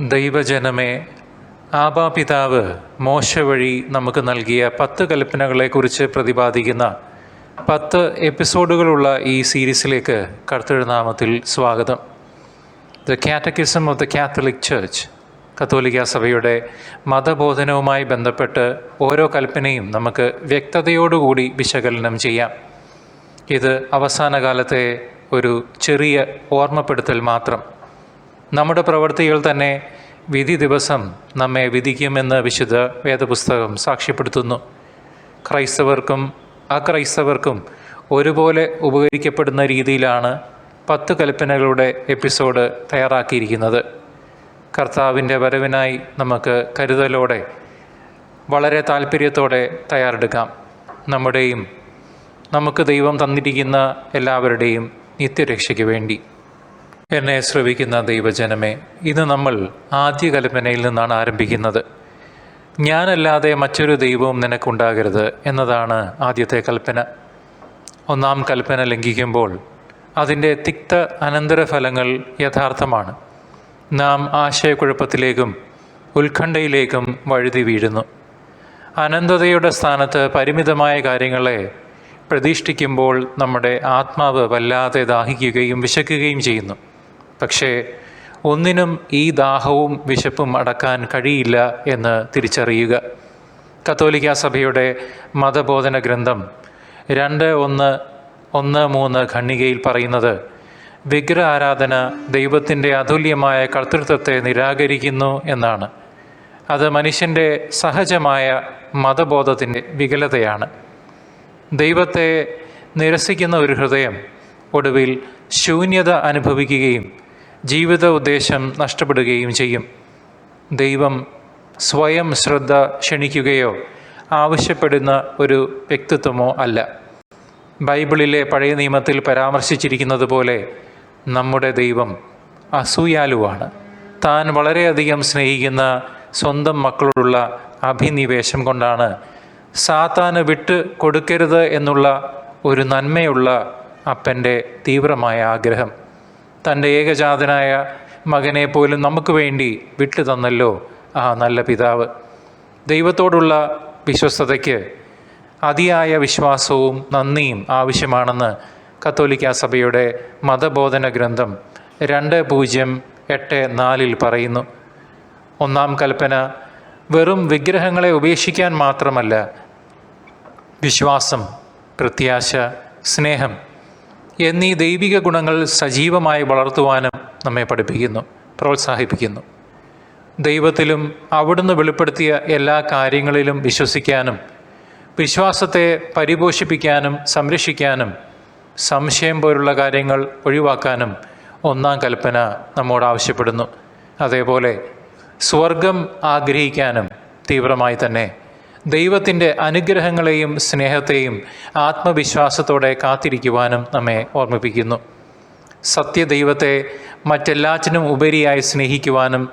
ദൈവജനമേ ആബാപിതാവ് മോശ വഴി നമുക്ക് നൽകിയ പത്ത് കൽപ്പനകളെക്കുറിച്ച് പ്രതിപാദിക്കുന്ന പത്ത് എപ്പിസോഡുകളുള്ള ഈ സീരീസിലേക്ക് കർത്തൃനാമത്തിൽ സ്വാഗതം. The catechism of the Catholic church കത്തോലിക്ക സഭയുടെ മതബോധനവുമായി ബന്ധപ്പെട്ട് ഓരോ കൽപ്പനയും നമുക്ക് വ്യക്തതയോടുകൂടി വിശകലനം ചെയ്യാം. ഇത് അവസാന കാലത്തെ ഒരു ചെറിയ ഓർമ്മപ്പെടുത്തൽ മാത്രം. നമ്മുടെ പ്രവൃത്തികൾ തന്നെ വിധി ദിവസം നമ്മെ വിധിക്കുമെന്ന് വിശുദ്ധ വേദപുസ്തകം സാക്ഷ്യപ്പെടുത്തുന്നു. ക്രൈസ്തവർക്കും അക്രൈസ്തവർക്കും ഒരുപോലെ ഉപകരിക്കപ്പെടുന്ന രീതിയിലാണ് പത്ത് കൽപ്പനകളുടെ എപ്പിസോഡ് തയ്യാറാക്കിയിരിക്കുന്നത്. കർത്താവിന്റെ വരവിനായി നമുക്ക് കരുതലോടെ വളരെ താല്പര്യത്തോടെ തയ്യാറെടുക്കാം. നമ്മുടെയും നമുക്ക് ദൈവം തന്നിരിക്കുന്ന എല്ലാവരുടെയും നിത്യരക്ഷയ്ക്ക് വേണ്ടി. എന്നെ ശ്രവിക്കുന്ന ദൈവജനമേ ഇന്ന് നമ്മൾ ആദ്യ കൽപ്പനയിൽ നിന്നാണ് ആരംഭിക്കുന്നത്. ഞാനല്ലാതെ മറ്റൊരു ദൈവവും നിനക്കുണ്ടാകരുത് എന്നതാണ് ആദ്യത്തെ കൽപ്പന. ഒന്നാം കൽപ്പന ലംഘിക്കുമ്പോൾ അതിന്റെ തിക്ത അനന്തരഫലങ്ങൾ യഥാർത്ഥമാണ്. നാം ആശയക്കുഴപ്പത്തിലേക്കും ഉത്കണ്ഠയിലേക്കും വഴുതി വീഴുന്നു. അനന്തതയുടെ സ്ഥാനത്ത് പരിമിതമായ കാര്യങ്ങളെ പ്രതിഷ്ഠിക്കുമ്പോൾ നമ്മുടെ ആത്മാവ് വല്ലാതെ ദാഹിക്കുകയും വിശക്കുകയും ചെയ്യുന്നു. പക്ഷേ ഒന്നിനും ഈ ദാഹവും വിശപ്പും അടക്കാൻ കഴിയില്ല എന്ന് തിരിച്ചറിയുക. കത്തോലിക്ക സഭയുടെ മതബോധന ഗ്രന്ഥം രണ്ട് ഒന്ന് ഒന്ന് മൂന്ന് ഖണ്ണികയിൽ പറയുന്നത് വിഗ്രഹ ആരാധന ദൈവത്തിന്റെ അതുല്യമായ കർത്തൃത്വത്തെ നിരാകരിക്കുന്നു എന്നാണ്. അത് മനുഷ്യന്റെ സഹജമായ മതബോധത്തിന്റെ വികലതയാണ്. ദൈവത്തെ നിരസിക്കുന്ന ഒരു ഹൃദയം ഒടുവിൽ ശൂന്യത അനുഭവിക്കുകയും ജീവിത ഉദ്ദേശം നഷ്ടപ്പെടുകയും ചെയ്യും. ദൈവം സ്വയം ശ്രദ്ധ ക്ഷണിക്കുകയോ ആവശ്യപ്പെടുന്ന ഒരു വ്യക്തിത്വമോ അല്ല. ബൈബിളിലെ പഴയ നിയമത്തിൽ പരാമർശിച്ചിരിക്കുന്നത് പോലെ നമ്മുടെ ദൈവം അസൂയാലുവാണ്. താൻ വളരെയധികം സ്നേഹിക്കുന്ന സ്വന്തം മക്കളോടുള്ള അഭിനിവേശം കൊണ്ടാണ് സാത്താന് വിട്ട് കൊടുക്കരുത് എന്നുള്ള ഒരു നന്മയുള്ള അപ്പന്റെ തീവ്രമായ ആഗ്രഹം. തന്റെ ഏകജാതനായ മകനെ പോലും നമുക്ക് വേണ്ടി വിട്ടു തന്നല്ലോ ആ നല്ല പിതാവ്. ദൈവത്തോടുള്ള വിശ്വസ്തതയ്ക്ക് അതിയായ വിശ്വാസവും നന്ദിയും ആവശ്യമാണെന്ന് കത്തോലിക്ക സഭയുടെ മതബോധന ഗ്രന്ഥം രണ്ട് പൂജ്യം എട്ട് നാലിൽ പറയുന്നു. ഒന്നാം കൽപ്പന വെറും വിഗ്രഹങ്ങളെ ഉപേക്ഷിക്കാൻ മാത്രമല്ല വിശ്വാസം പ്രത്യാശ സ്നേഹം എന്നീ ദൈവിക ഗുണങ്ങൾ സജീവമായി വളർത്തുവാനും നമ്മെ പഠിപ്പിക്കുന്നു പ്രോത്സാഹിപ്പിക്കുന്നു. ദൈവത്തിലും അവിടുന്ന് വെളിപ്പെടുത്തിയ എല്ലാ കാര്യങ്ങളിലും വിശ്വസിക്കാനും വിശ്വാസത്തെ പരിപോഷിപ്പിക്കാനും സംരക്ഷിക്കാനും സംശയം പോലുള്ള കാര്യങ്ങൾ ഒഴിവാക്കാനും ഒന്നാം കൽപ്പന നമ്മോട് ആവശ്യപ്പെടുന്നു. അതേപോലെ സ്വർഗം ആഗ്രഹിക്കാനും തീവ്രമായി തന്നെ ദൈവത്തിന്റെ അനുഗ്രഹങ്ങളെയും സ്നേഹത്തെയും ആത്മവിശ്വാസത്തോടെ കാത്തിരിക്കുവാനും നമ്മെ ഓർമ്മിപ്പിക്കുന്നു. സത്യദൈവത്തെ മറ്റെല്ലാറ്റിനും ഉപരിയായി സ്നേഹിക്കുവാനും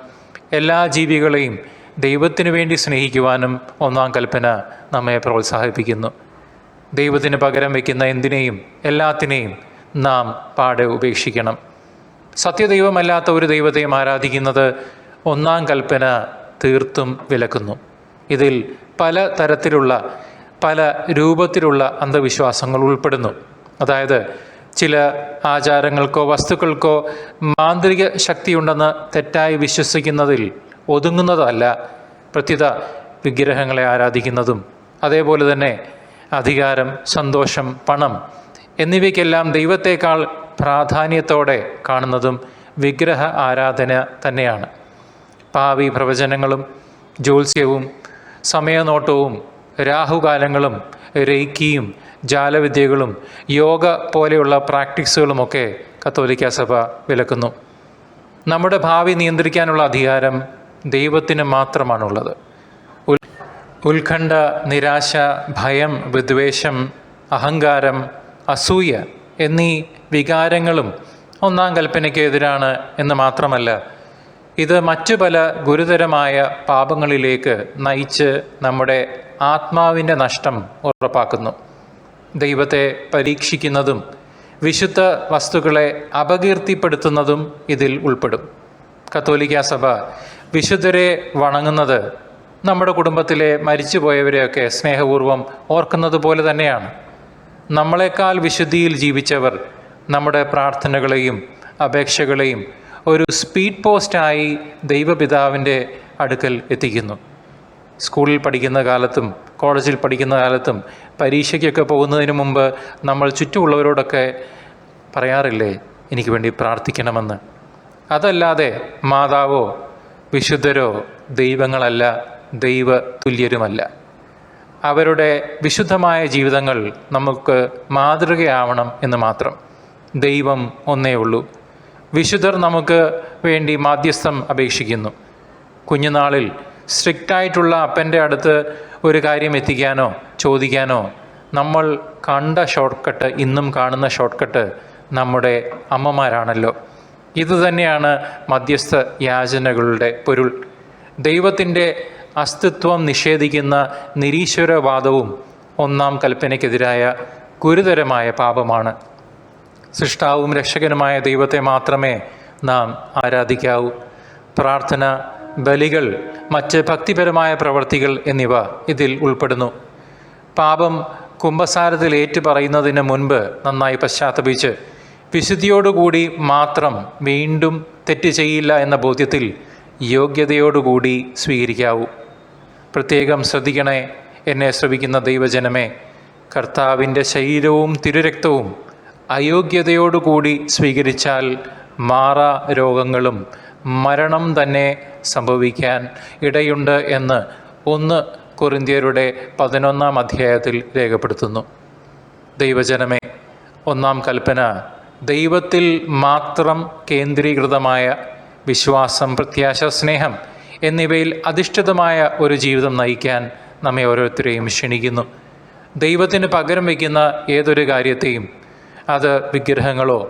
എല്ലാ ജീവികളെയും ദൈവത്തിനു വേണ്ടി സ്നേഹിക്കുവാനും ഒന്നാം കൽപ്പന നമ്മെ പ്രോത്സാഹിപ്പിക്കുന്നു. ദൈവത്തിന് പകരം വയ്ക്കുന്ന എന്തിനേയും എല്ലാത്തിനെയും നാം പാടെ ഉപേക്ഷിക്കണം. സത്യദൈവമല്ലാത്ത ഒരു ദൈവത്തെയും ആരാധിക്കുന്നത് ഒന്നാം കൽപ്പന തീർത്തും വിലക്കുന്നു. ഇതിൽ പല തരത്തിലുള്ള പല രൂപത്തിലുള്ള അന്ധവിശ്വാസങ്ങൾ ഉൾപ്പെടുന്നു. അതായത് ചില ആചാരങ്ങൾക്കോ വസ്തുക്കൾക്കോ മാന്ത്രിക ശക്തിയുണ്ടെന്ന് തെറ്റായി വിശ്വസിക്കുന്നതിൽ ഒതുങ്ങുന്നതല്ല പ്രത്യുത വിഗ്രഹങ്ങളെ ആരാധിക്കുന്നതും. അതേപോലെ തന്നെ അധികാരം സന്തോഷം പണം എന്നിവയ്ക്കെല്ലാം ദൈവത്തേക്കാൾ പ്രാധാന്യത്തോടെ കാണുന്നതും വിഗ്രഹ ആരാധന തന്നെയാണ്. പാവി പ്രവചനങ്ങളും ജ്യോത്സ്യവും സമയനോട്ടവും രാഹുകാലങ്ങളും രേക്കിയും ജാലവിദ്യകളും യോഗ പോലെയുള്ള പ്രാക്ടീസുകളുമൊക്കെ കത്തോലിക്ക സഭ വിലക്കുന്നു. നമ്മുടെ ഭാവി നിയന്ത്രിക്കാനുള്ള അധികാരം ദൈവത്തിന് മാത്രമാണുള്ളത്. ഉത്കണ്ഠ നിരാശ ഭയം വിദ്വേഷം അഹങ്കാരം അസൂയ എന്നീ വികാരങ്ങളും ഒന്നാം കൽപ്പനയ്ക്ക് എതിരാണ് എന്ന് മാത്രമല്ല ഇത് മറ്റു പല ഗുരുതരമായ പാപങ്ങളിലേക്ക് നയിച്ച് നമ്മുടെ ആത്മാവിന്റെ നഷ്ടം ഉറപ്പാക്കുന്നു. ദൈവത്തെ പരീക്ഷിക്കുന്നതും വിശുദ്ധ വസ്തുക്കളെ അപകീർത്തിപ്പെടുത്തുന്നതും ഇതിൽ ഉൾപ്പെടും. കത്തോലിക്ക സഭ വിശുദ്ധരെ വണങ്ങുന്നത് നമ്മുടെ കുടുംബത്തിലെ മരിച്ചുപോയവരെയൊക്കെ സ്നേഹപൂർവം ഓർക്കുന്നത് പോലെ തന്നെയാണ്. നമ്മളെക്കാൾ വിശുദ്ധിയിൽ ജീവിച്ചവർ നമ്മുടെ പ്രാർത്ഥനകളെയും അപേക്ഷകളെയും ഒരു സ്പീഡ് പോസ്റ്റായി ദൈവപിതാവിന്റെ അടുക്കൽ എത്തിക്കുന്നു. സ്കൂളിൽ പഠിക്കുന്ന കാലത്തും കോളേജിൽ പഠിക്കുന്ന കാലത്തും പരീക്ഷയ്ക്കൊക്കെ പോകുന്നതിന് മുമ്പ് നമ്മൾ ചുറ്റുമുള്ളവരോടൊക്കെ പറയാറില്ലേ എനിക്ക് വേണ്ടി പ്രാർത്ഥിക്കണമെന്ന്. അതല്ലാതെ മാതാവോ വിശുദ്ധരോ ദൈവങ്ങളല്ല ദൈവ തുല്യരുമല്ല അവരുടെ വിശുദ്ധമായ ജീവിതങ്ങൾ നമുക്ക് മാതൃകയാവണം എന്ന് മാത്രം. ദൈവം ഒന്നേ ഉള്ളൂ. വിശുദ്ധർ നമുക്ക് വേണ്ടി മാധ്യസ്ഥം അപേക്ഷിക്കുന്നു. കുഞ്ഞുനാളിൽ സ്ട്രിക്റ്റായിട്ടുള്ള അപ്പന്റെ അടുത്ത് ഒരു കാര്യം എത്തിക്കാനോ ചോദിക്കാനോ നമ്മൾ കണ്ട ഷോർട്ട് കട്ട് ഇന്നും കാണുന്ന ഷോർട്ട് കട്ട് നമ്മുടെ അമ്മമാരാണല്ലോ. ഇതുതന്നെയാണ് മധ്യസ്ഥ യാചനകളുടെ പൊരുൾ. ദൈവത്തിന്റെ അസ്തിത്വം നിഷേധിക്കുന്ന നിരീശ്വരവാദവും ഒന്നാം കൽപ്പനയ്ക്കെതിരായ ഗുരുതരമായ പാപമാണ്. സൃഷ്ടാവും രക്ഷകനുമായ ദൈവത്തെ മാത്രമേ നാം ആരാധിക്കാവൂ. പ്രാർത്ഥന ബലികൾ മറ്റ് ഭക്തിപരമായ പ്രവൃത്തികൾ എന്നിവ ഇതിൽ ഉൾപ്പെടുന്നു. പാപം കുംഭസാരത്തിൽ ഏറ്റുപറയുന്നതിന് മുൻപ് നന്നായി പശ്ചാത്തപിച്ച് വിശുദ്ധിയോടുകൂടി മാത്രം വീണ്ടും തെറ്റ് ചെയ്യില്ല എന്ന ബോധ്യത്തിൽ യോഗ്യതയോടുകൂടി സ്വീകരിക്കാവൂ. പ്രത്യേകം ശ്രദ്ധിക്കണേ എന്നെ ശ്രവിക്കുന്ന ദൈവജനമേ കർത്താവിന്റെ ശരീരവും തിരുരക്തവും അയോഗ്യതയോടുകൂടി സ്വീകരിച്ചാൽ മാറ രോഗങ്ങളും മരണം തന്നെ സംഭവിക്കാൻ ഇടയുണ്ട് എന്ന് ഒന്ന് കൊറിന്ത്യരുടെ പതിനൊന്നാം അധ്യായത്തിൽ രേഖപ്പെടുത്തുന്നു. ദൈവജനമേ ഒന്നാം കൽപ്പന ദൈവത്തിൽ മാത്രം കേന്ദ്രീകൃതമായ വിശ്വാസം പ്രത്യാശ സ്നേഹം എന്നിവയിൽ അധിഷ്ഠിതമായ ഒരു ജീവിതം നയിക്കാൻ നമ്മെ ഓരോരുത്തരെയും ക്ഷണിക്കുന്നു. ദൈവത്തിന് പകരം വയ്ക്കുന്ന ഏതൊരു കാര്യത്തെയും അത് വിഗ്രഹങ്ങളോ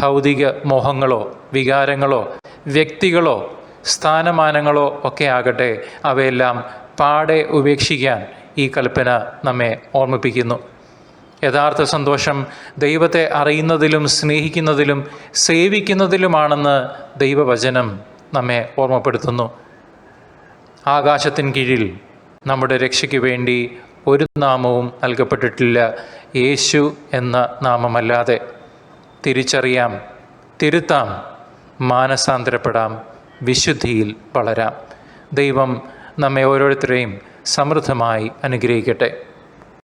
ഭൗതിക മോഹങ്ങളോ വികാരങ്ങളോ വ്യക്തികളോ സ്ഥാനമാനങ്ങളോ ഒക്കെ ആകട്ടെ അവയെല്ലാം പാടെ ഉപേക്ഷിക്കാൻ ഈ കൽപ്പന നമ്മെ ഓർമ്മിപ്പിക്കുന്നു. യഥാർത്ഥ സന്തോഷം ദൈവത്തെ അറിയുന്നതിലും സ്നേഹിക്കുന്നതിലും സേവിക്കുന്നതിലുമാണെന്ന് ദൈവവചനം നമ്മെ ഓർമ്മപ്പെടുത്തുന്നു. ആകാശത്തിൻ കീഴിൽ നമ്മുടെ രക്ഷയ്ക്ക് വേണ്ടി ഒരു നാമവും നൽകപ്പെട്ടിട്ടില്ല. യേശു എന്ന നാമമല്ലാതെ തിരിച്ചറിയാം തിരുത്താം മാനസാന്തരപ്പെടാം വിശുദ്ധിയിൽ വളരാം. ദൈവം നമ്മെ ഓരോരുത്തരെയും സമൃദ്ധമായി അനുഗ്രഹിക്കട്ടെ.